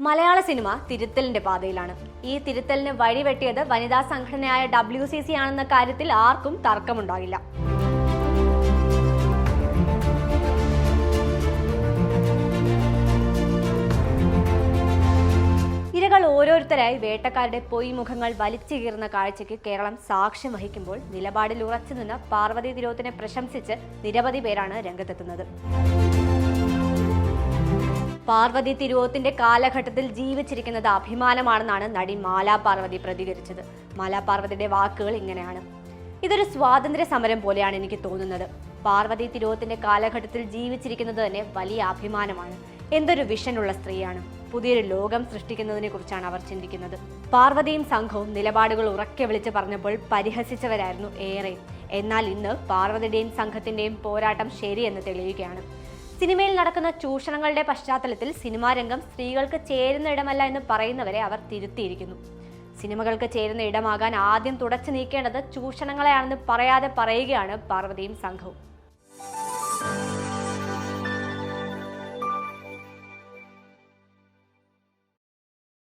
മലയാള cinema തിരുത്തലിന്റെ പാതയിലാണ്. ഈ തിരുത്തലിന് വഴിവെട്ടിയത് വനിതാ സംഘടനയായ ഡബ്ല്യു സി സി ആണെന്ന കാര്യത്തിൽ ആർക്കും തർക്കമുണ്ടാകില്ല. ഇരകൾ ഓരോരുത്തരായി വേട്ടക്കാരുടെ പൊയ്മുഖങ്ങൾ വലിച്ചു കീറുന്ന കാഴ്ചയ്ക്ക് കേരളം സാക്ഷ്യം വഹിക്കുമ്പോൾ നിലപാടിൽ ഉറച്ചുനിന്ന് പാർവതി തിരോത്തിനെ പ്രശംസിച്ച് നിരവധി പേരാണ് രംഗത്തെത്തുന്നത്. പാർവതി തിരുവോത്തിന്റെ കാലഘട്ടത്തിൽ ജീവിച്ചിരിക്കുന്നത് അഭിമാനമാണെന്നാണ് നടി മാലാ പാർവതി പ്രതികരിച്ചത്. മാലാ പാർവതിയുടെ വാക്കുകൾ ഇങ്ങനെയാണ്. ഇതൊരു സ്വാതന്ത്ര്യ സമരം പോലെയാണ് എനിക്ക് തോന്നുന്നത്. പാർവതി തിരുവോത്തിന്റെ കാലഘട്ടത്തിൽ ജീവിച്ചിരിക്കുന്നത് തന്നെ വലിയ അഭിമാനമാണ്. എന്തൊരു വിഷനുള്ള സ്ത്രീയാണ്. പുതിയൊരു ലോകം സൃഷ്ടിക്കുന്നതിനെ കുറിച്ചാണ് അവർ ചിന്തിക്കുന്നത്. പാർവതിയും സംഘവും നിലപാടുകൾ ഉറക്കെ വിളിച്ച് പറഞ്ഞപ്പോൾ പരിഹസിച്ചവരായിരുന്നു ഏറെ. എന്നാൽ ഇന്ന് പാർവതിയുടെയും സംഘത്തിന്റെയും പോരാട്ടം ശരിയെന്ന് തെളിയുകയാണ്. സിനിമയിൽ നടക്കുന്ന ചൂഷണങ്ങളുടെ പശ്ചാത്തലത്തിൽ സിനിമാ രംഗം സ്ത്രീകൾക്ക് ചേരുന്ന ഇടമല്ല എന്ന് പറയുന്നവരെ അവർ തിരുത്തിയിരിക്കുന്നു. സിനിമകൾക്ക് ചേരുന്ന ഇടമാകാൻ ആദ്യം തുടച്ചു നീക്കേണ്ടത് ചൂഷണങ്ങളെയാണെന്ന് പറയാതെ പറയുകയാണ് പാർവതിയും സംഘവും.